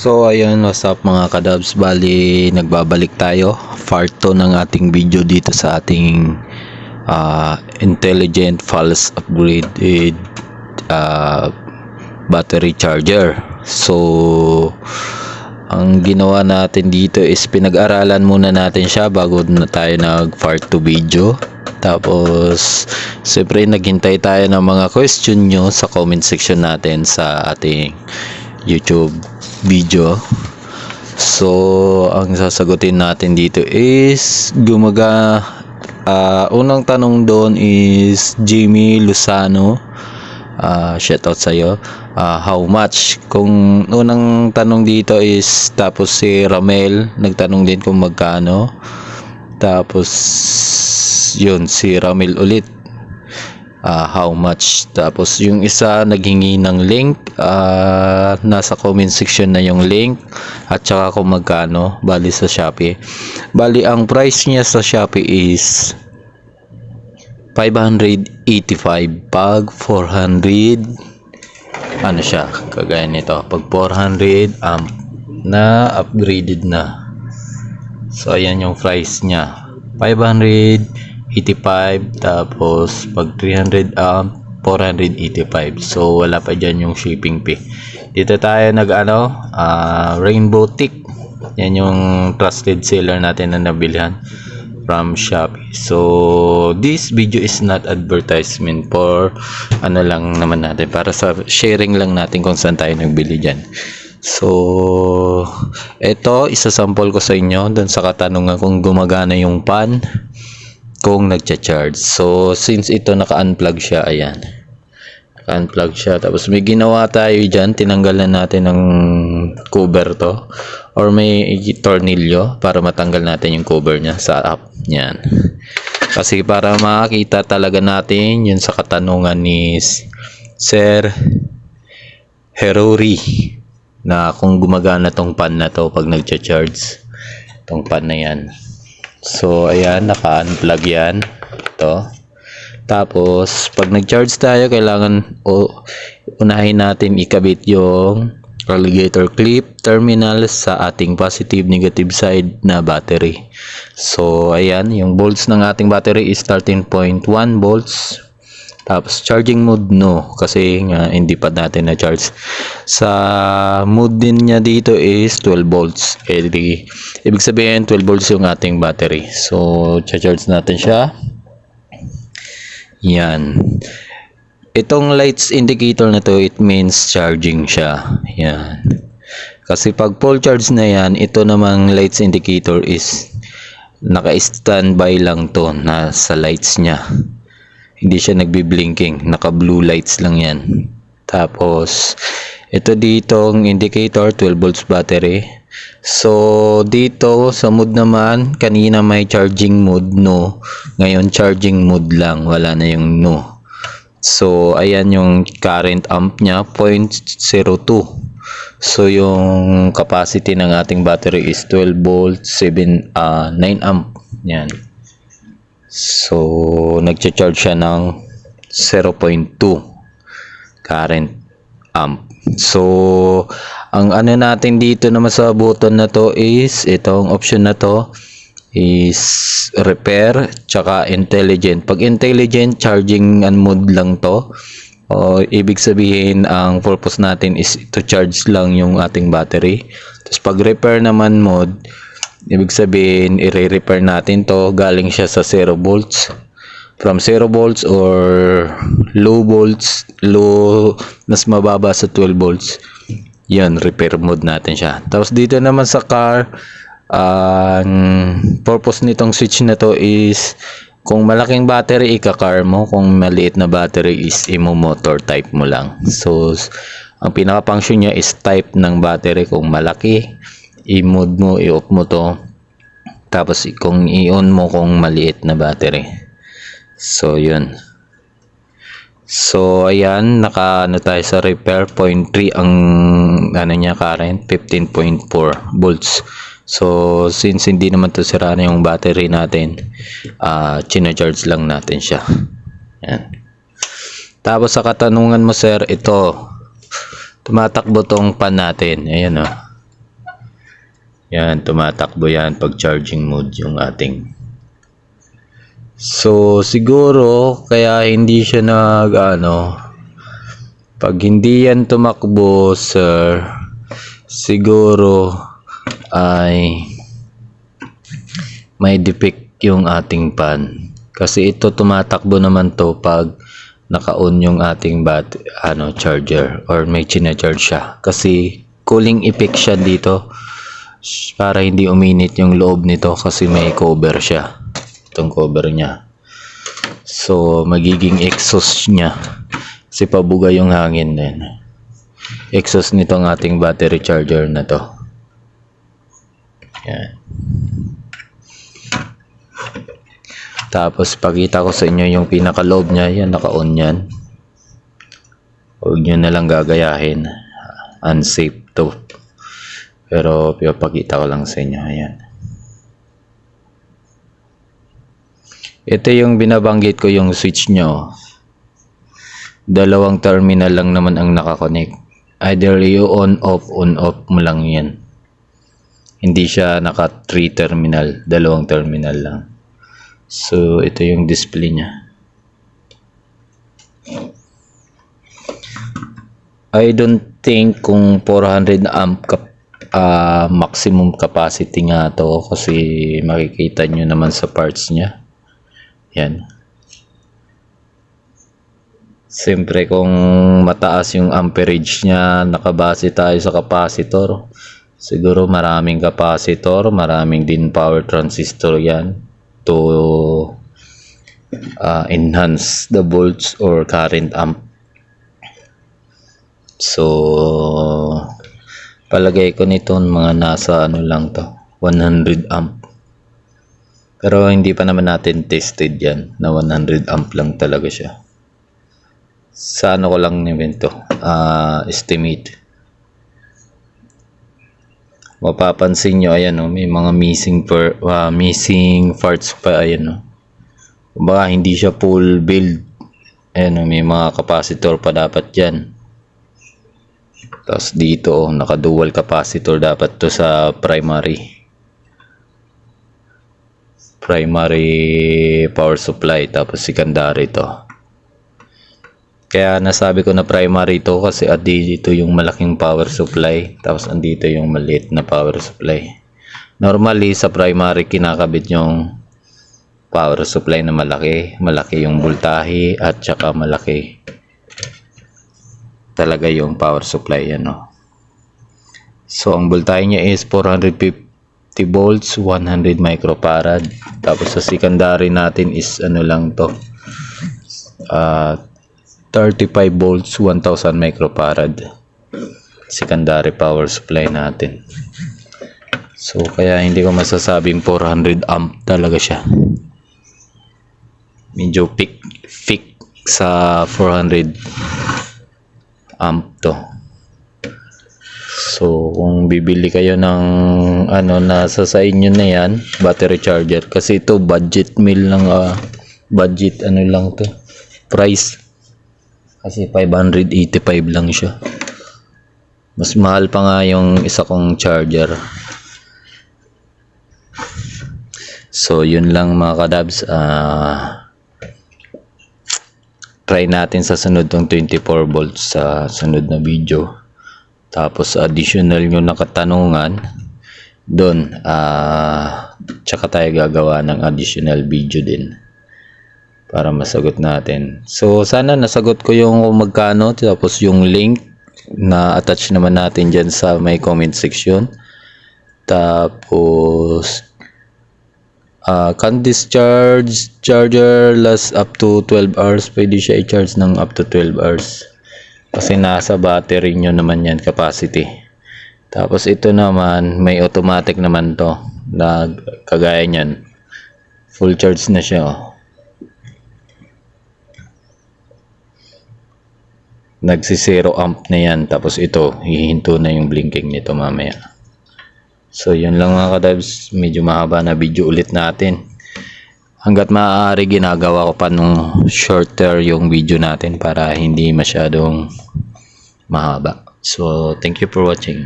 So ayun, what's up mga kadabs? Bali, nagbabalik tayo. Part 2 ng ating video dito sa ating ah, intelligent false upgraded ah, battery charger. So, ang ginawa natin dito is pinag-aralan muna natin siya bago na tayo nag part 2 video. Tapos, siyempre naghintay tayo ng mga question nyo sa comment section natin sa ating YouTube video. So, ang sasagutin natin dito is gumaga ah, unang tanong doon is Jimmy Luzano. Ah, shout out sa iyo. how much? Kung unang tanong dito is tapos si Ramel nagtanong din kung magkano. Tapos yun si Ramel ulit ah, how much. Tapos yung isa naghingi ng link, ah, nasa comment section na yung link. At saka kung magkano bali sa Shopee. Bali ang price niya sa Shopee is 585 pag 400 ano siya kagaya nito. Pag 400 amp na upgraded na. So ayan yung price niya 585 tapos pag 300 amp 485 so wala pa dyan yung shipping fee dito tayo nag ano ah, rainbow tick yan yung trusted seller natin na nabilhan from Shopee. So, this video is not advertisement for ano lang naman natin para sa sharing lang natin kung saan tayo nagbili diyan. So, ito isasample ko sa inyo doon sa katanungan kung gumagana yung pan kung nagcha-charge. So, since ito naka-unplug siya, ayan. Naka-unplug siya. Tapos may ginawa tayo dyan. Tinanggalan natin ng cover to. Or may tornilyo para matanggal natin yung cover niya sa app. Yan. Kasi para makita talaga natin yun sa katanungan ni Sir Herori na kung gumagana tong pan na to pag nagcha-charge tong pan na yan. So, ayan, naka-unplug yan. Ito. Tapos, pag nag-charge tayo, kailangan o, unahin natin ikabit yung alligator clip terminal sa ating positive negative side na battery. So, ayan, yung volts ng ating battery is 13.1 volts. Tapos, charging mode, no. Kasi nga, hindi pa natin na-charge. Sa mode din niya dito is 12 volts. Eh, di, ibig sabihin, 12 volts yung ating battery. So, charge natin siya. Yan. Itong lights indicator na to, it means charging siya. Yan. Kasi pag full charge na yan, ito namang lights indicator is naka-standby lang to na sa lights niya. Hindi siya nagbi-blinking, naka-blue lights lang yan. Tapos ito dito ang indicator 12 volts battery. So dito sa mode naman, kanina may charging mode no. Ngayon charging mode lang, wala na yung no. So ayan yung current amp niya 0.02. So yung capacity ng ating battery is 12 volts, 7 ah 9 amp. Yan. So nagcha-charge siya ng 0.2 current amp. So ang ano natin dito naman sa button na to is itong option na to is repair tsaka intelligent. Pag intelligent charging and mode lang to. O ibig sabihin ang purpose natin is to charge lang yung ating battery. Tapos pag repair naman mode, ibig sabihin i-repair natin to galing siya sa 0 volts from 0 volts or low volts, low mas mababa sa 12 volts. Yan, repair mode natin siya. Tapos dito naman sa car, ang purpose nitong switch na to is kung malaking battery ika-car mo, kung maliit na battery is imo motor type mo lang. So ang pinaka-function niya is type ng battery kung malaki, i-mode mo, i-off mo to. Tapos kung i-on mo kung maliit na battery. So yun. So ayan, naka ano tayo sa repair point 3 ang ano niya current 15.4 volts. So, since hindi naman to sira na yung battery natin, ah chino-charge lang natin siya. Yan. Tapos sa katanungan mo, sir, ito, tumatakbo tong pan natin. Ayan o. Yan, tumatakbo yan pag charging mode yung ating. So, siguro, kaya hindi siya nag, ano, pag hindi yan tumakbo, sir, siguro ay may defect yung ating pan. Kasi ito tumatakbo naman to pag naka-on yung ating bat ano charger or may china-charge siya. Kasi cooling effect siya dito para hindi uminit yung loob nito kasi may cover siya. Itong cover niya. So magiging exhaust niya. Kasi pabuga yung hangin din. Exhaust nitong ating battery charger na to. Yan. Tapos pakita ko sa inyo yung pinakaloob niya, yan naka-on yan. Huwag nyo na lang gagayahin. Unsafe to. Pero pinapakita ko lang sa inyo, ayan. Ito yung binabanggit ko yung switch nyo. Dalawang terminal lang naman ang nakakonect. Either you on off, on off mo lang yan. Hindi siya naka 3 terminal, dalawang terminal lang. So, ito yung display niya. I don't think kung 400 amp kap, ah, maximum capacity nga to kasi makikita nyo naman sa parts niya. Yan. Siyempre kung mataas yung amperage niya, nakabase tayo sa capacitor. Siguro maraming capacitor, maraming din power transistor yan to uh, enhance the volts or current amp. So, palagay ko nito mga nasa ano lang to, 100 amp. Pero hindi pa naman natin tested yan na 100 amp lang talaga siya. Sa ano ko lang naman to, ah, estimate mapapansin nyo, ayan o, may mga missing per, ah, missing parts pa, ayan o. Kumbaga, hindi siya full build. Ayan o, may mga capacitor pa dapat dyan. Tapos dito, naka-dual capacitor dapat to sa primary. Primary power supply, tapos secondary to. Kaya nasabi ko na primary to kasi dito yung malaking power supply tapos andito yung maliit na power supply. Normally sa primary kinakabit yung power supply na malaki, malaki yung voltahe at saka malaki talaga yung power supply ano. So ang voltahe niya is 450 volts, 100 microfarad. Tapos sa secondary natin is ano lang to. Ah 35 volts 1000 microfarad secondary power supply natin so kaya hindi ko masasabing 400 amp talaga siya medyo peak peak sa 400 amp to so kung bibili kayo ng ano nasa sa inyo na yan battery charger kasi ito budget meal lang ah, budget ano lang to price kasi 585 lang siya. Mas mahal pa nga yung isa kong charger. So, yun lang mga kadabs. Ah, try natin sa sunod tong 24 volts sa sunod na video. Tapos, additional yung nakatanungan. Doon, ah, tsaka tayo gagawa ng additional video din para masagot natin. So, sana nasagot ko yung magkano, tapos yung link na attach naman natin dyan sa may comment section. Tapos, uh, can discharge charger last up to 12 hours. Pwede siya i-charge ng up to 12 hours. Kasi nasa battery nyo naman yan, capacity. Tapos ito naman, may automatic naman to na kagaya nyan. Full charge na siya. Oh. nagsi-zero amp na yan tapos ito hihinto na yung blinking nito mamaya so yun lang mga kadabs medyo mahaba na video ulit natin. Hanggat maaari ginagawa ko pa nung shorter yung video natin para hindi masyadong mahaba. So thank you for watching